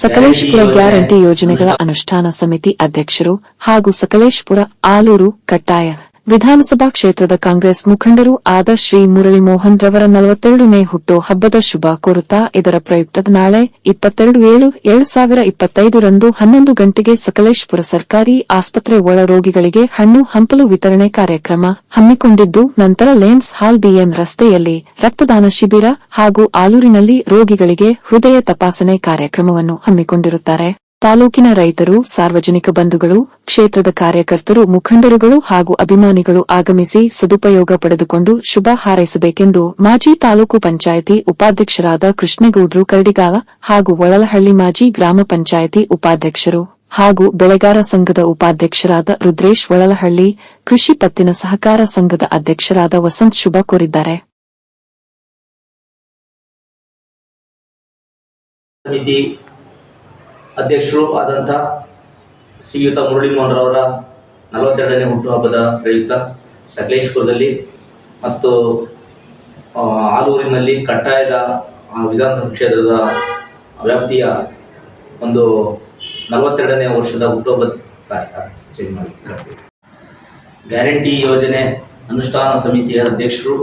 Sakleshpur guarantee ಯೋಜನೆಗಳ ಅನುಷ್ಠಾನ ಸಮಿತಿ ಅಧ್ಯಕ್ಷರು ಹಾಗೂ ಸಕಲೇಶ್ಪುರ ಆಲೂರು ಕಟ್ಟಾಯ ವಿಧಾನಸಭಾ ಕ್ಷೇತ್ರದ ಕಾಂಗ್ರೆಸ್ ಮುಖಂಡರು ಆದ ಶ್ರೀ ಮುರಳಿ ಮೋಹನ್ ರವರ ನಲವತ್ತೆರಡನೇ ಹುಟ್ಟು ಹಬ್ಬದ ಶುಭ ಕೋರುತ್ತಾ ಇದರ ಪ್ರಯುಕ್ತ ನಾಳೆ ಇಪ್ಪತ್ತೆರಡು ಏಳು ಎರಡು ಸಾವಿರ ಇಪ್ಪತ್ತೈದರಂದು ಹನ್ನೊಂದು ಗಂಟೆಗೆ ಸಕಲೇಶ್ಪುರ ಸರ್ಕಾರಿ ಆಸ್ಪತ್ರೆ ಒಳ ರೋಗಿಗಳಿಗೆ ಹಣ್ಣು ಹಂಪಲು ವಿತರಣೆ ಕಾರ್ಯಕ್ರಮ ಹಮ್ಮಿಕೊಂಡಿದ್ದು ನಂತರ ಲೇನ್ಸ್ ಹಾಲ್ ಬಿಎಂ ರಸ್ತೆಯಲ್ಲಿ ರಕ್ತದಾನ ಶಿಬಿರ ಹಾಗೂ ಆಲೂರಿನಲ್ಲಿ ರೋಗಿಗಳಿಗೆ ಹೃದಯ ತಪಾಸಣೆ ಕಾರ್ಯಕ್ರಮವನ್ನು ಹಮ್ಮಿಕೊಂಡಿರುತ್ತಾರೆ. ತಾಲೂಕಿನ ರೈತರು, ಸಾರ್ವಜನಿಕ ಬಂಧುಗಳು, ಕ್ಷೇತ್ರದ ಕಾರ್ಯಕರ್ತರು, ಮುಖಂಡರುಗಳು ಹಾಗೂ ಅಭಿಮಾನಿಗಳು ಆಗಮಿಸಿ ಸದುಪಯೋಗ ಪಡೆದುಕೊಂಡು ಶುಭ ಹಾರೈಸಬೇಕೆಂದು ಮಾಜಿ ತಾಲೂಕು ಪಂಚಾಯಿತಿ ಉಪಾಧ್ಯಕ್ಷರಾದ ಕೃಷ್ಣೇಗೌಡರು ಕರಡಿಗಾಲ ಹಾಗೂ ಒಳಲಹಳ್ಳಿ ಮಾಜಿ ಗ್ರಾಮ ಪಂಚಾಯಿತಿ ಉಪಾಧ್ಯಕ್ಷರು ಹಾಗೂ ಬೆಳೆಗಾರ ಸಂಘದ ಉಪಾಧ್ಯಕ್ಷರಾದ ರುದ್ರೇಶ್ ಒಳಲಹಳ್ಳಿ, ಕೃಷಿ ಪತ್ತಿನ ಸಹಕಾರ ಸಂಘದ ಅಧ್ಯಕ್ಷರಾದ ವಸಂತ್ ಶುಭ ಕೋರಿದ್ದಾರೆ. ಅಧ್ಯಕ್ಷರು ಆದಂಥ ಶ್ರೀಯುತ ಮುರಳಿ ಮೋಹನ್ ರವರ ನಲವತ್ತೆರಡನೇ ಹುಟ್ಟುಹಬ್ಬದ ಪ್ರಯುಕ್ತ ಸಕಲೇಶ್ಪುರದಲ್ಲಿ ಮತ್ತು ಆಲೂರಿನಲ್ಲಿ ಕಟ್ಟಾಯದ ವಿಧಾನಸಭಾ ಕ್ಷೇತ್ರದ ವ್ಯಾಪ್ತಿಯ ಒಂದು ನಲವತ್ತೆರಡನೇ ವರ್ಷದ ಹುಟ್ಟುಹಬ್ಬದ ಸಾರಿ ಗ್ಯಾರಂಟಿ ಯೋಜನೆ ಅನುಷ್ಠಾನ ಸಮಿತಿಯ ಅಧ್ಯಕ್ಷರು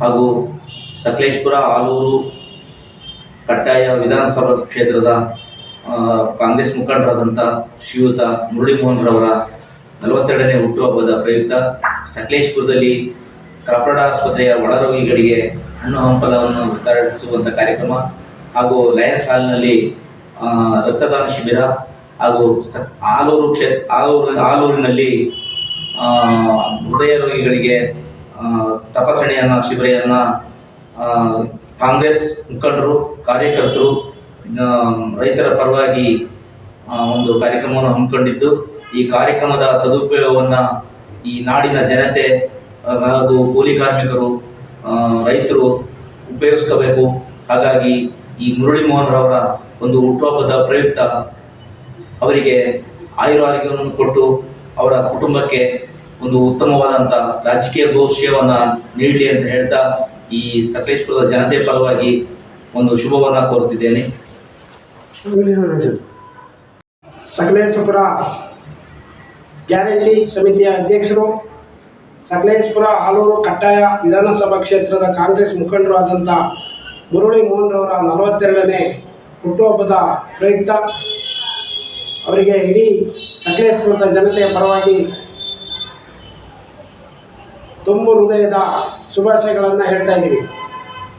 ಹಾಗೂ ಸಕಲೇಶ್ಪುರ, ಆಲೂರು ಕಟ್ಟಾಯ ವಿಧಾನಸಭಾ ಕ್ಷೇತ್ರದ ಕಾಂಗ್ರೆಸ್ ಮುಖಂಡರಾದಂಥ ಶ್ರೀಯುತ ಮುರಳಿ ಮೋಹನ್ ರವರ ನಲವತ್ತೆರಡನೇ ಹುಟ್ಟುಹಬ್ಬದ ಪ್ರಯುಕ್ತ ಸಕಲೇಶ್ಪುರದಲ್ಲಿ ಕಾಪಾಡ ಆಸ್ಪತ್ರೆಯ ಒಳರೋಗಿಗಳಿಗೆ ಹಣ್ಣು ಹಂಪಲವನ್ನು ವಿತರಿಸುವಂಥ ಕಾರ್ಯಕ್ರಮ ಹಾಗೂ ಲಯನ್ಸ್ ಹಾಲ್ನಲ್ಲಿ ರಕ್ತದಾನ ಶಿಬಿರ ಹಾಗೂ ಸ, ಆಲೂರು ಕ್ಷೇತ್ರ ಆಲೂರು, ಆಲೂರಿನಲ್ಲಿ ಹೃದಯ ರೋಗಿಗಳಿಗೆ ತಪಾಸಣೆಯನ್ನು ಶಿಬಿರೆಯನ್ನು ಕಾಂಗ್ರೆಸ್ ಮುಖಂಡರು, ಕಾರ್ಯಕರ್ತರು ರೈತರ ಪರವಾಗಿ ಒಂದು ಕಾರ್ಯಕ್ರಮವನ್ನು ಹಮ್ಮಿಕೊಂಡಿದ್ದು, ಈ ಕಾರ್ಯಕ್ರಮದ ಸದುಪಯೋಗವನ್ನು ಈ ನಾಡಿನ ಜನತೆ ಹಾಗೂ ಕೂಲಿ ಕಾರ್ಮಿಕರು ರೈತರು ಉಪಯೋಗಿಸ್ಕೋಬೇಕು. ಹಾಗಾಗಿ ಈ ಮುರಳಿ ಮೋಹನ್ ರವರ ಒಂದು ಹುಟ್ಟುಹಬ್ಬದ ಪ್ರಯುಕ್ತ ಅವರಿಗೆ ಆಯುರಾರೋಗ್ಯವನ್ನು ಕೊಟ್ಟು, ಅವರ ಕುಟುಂಬಕ್ಕೆ ಒಂದು ಉತ್ತಮವಾದಂಥ ರಾಜಕೀಯ ಭವಿಷ್ಯವನ್ನು ನೀಡಲಿ ಅಂತ ಹೇಳ್ತಾ ಈ ಸಕಲೇಶ್ಪುರದ ಜನತೆ ಪರವಾಗಿ ಒಂದು ಶುಭವನ್ನು ಕೋರುತ್ತಿದ್ದೇನೆ. ಸಕಲೇಶ್ವರ ಗ್ಯಾರಂಟಿ ಸಮಿತಿಯ ಅಧ್ಯಕ್ಷರು, ಸಕಲೇಶಪುರ ಆಲೂರು ಕಟ್ಟಾಯ ವಿಧಾನಸಭಾ ಕ್ಷೇತ್ರದ ಕಾಂಗ್ರೆಸ್ ಮುಖಂಡರು ಆದಂಥ ಮುರುಳಿ ಮೋಹನ್ ರವರ ನಲವತ್ತೆರಡನೇ ಹುಟ್ಟುಹಬ್ಬದ ಪ್ರಯುಕ್ತ. ಅವರಿಗೆ ಇಡೀ ಸಕಲೇಶಪುರದ ಜನತೆಯ ಪರವಾಗಿ ತುಂಬು ಹೃದಯದ ಶುಭಾಶಯಗಳನ್ನು ಹೇಳ್ತಾ ಇದ್ದೀವಿ.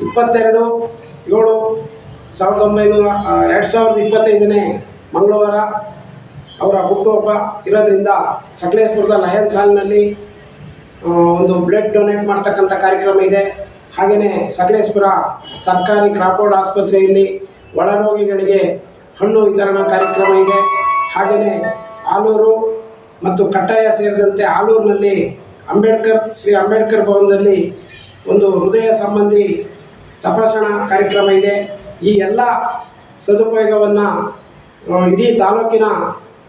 ಇಪ್ಪತ್ತೆರಡು, ಏಳು ಸಾವಿರದ ಒಂಬೈನೂರ ಎರಡು ಸಾವಿರದ ಇಪ್ಪತ್ತೈದನೇ ಮಂಗಳವಾರ ಅವರ ಹುಟ್ಟುಹಬ್ಬ ಇರೋದ್ರಿಂದ ಸಕಲೇಶ್ಪುರದ ಲಯನ್ಸ್ ಹಾಲ್ನಲ್ಲಿ ಒಂದು ಬ್ಲಡ್ ಡೊನೇಟ್ ಮಾಡ್ತಕ್ಕಂಥ ಕಾರ್ಯಕ್ರಮ ಇದೆ. ಹಾಗೆಯೇ ಸಕಲೇಶ್ಪುರ ಸರ್ಕಾರಿ ಕ್ರಾಪೋರ್ಡ್ ಆಸ್ಪತ್ರೆಯಲ್ಲಿ ಒಳರೋಗಿಗಳಿಗೆ ಹಣ್ಣು ವಿತರಣಾ ಕಾರ್ಯಕ್ರಮ ಇದೆ. ಹಾಗೆಯೇ ಆಲೂರು ಮತ್ತು ಕಟ್ಟಾಯ ಸೇರಿದಂತೆ ಆಲೂರಿನಲ್ಲಿ ಅಂಬೇಡ್ಕರ್, ಶ್ರೀ ಅಂಬೇಡ್ಕರ್ ಭವನದಲ್ಲಿ ಒಂದು ಹೃದಯ ಸಂಬಂಧಿ ತಪಾಸಣಾ ಕಾರ್ಯಕ್ರಮ ಇದೆ. ಈ ಎಲ್ಲ ಸದುಪಯೋಗವನ್ನು ಇಡೀ ತಾಲೂಕಿನ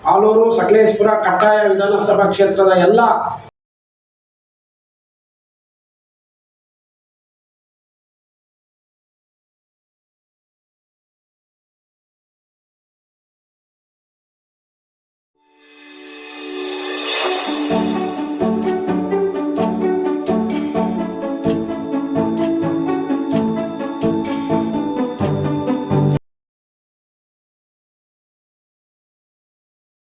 ಆಲೂರು ಸಕಲೇಶಪುರ ಕಟ್ಟಾಯ ವಿಧಾನಸಭಾ ಕ್ಷೇತ್ರದ ಎಲ್ಲ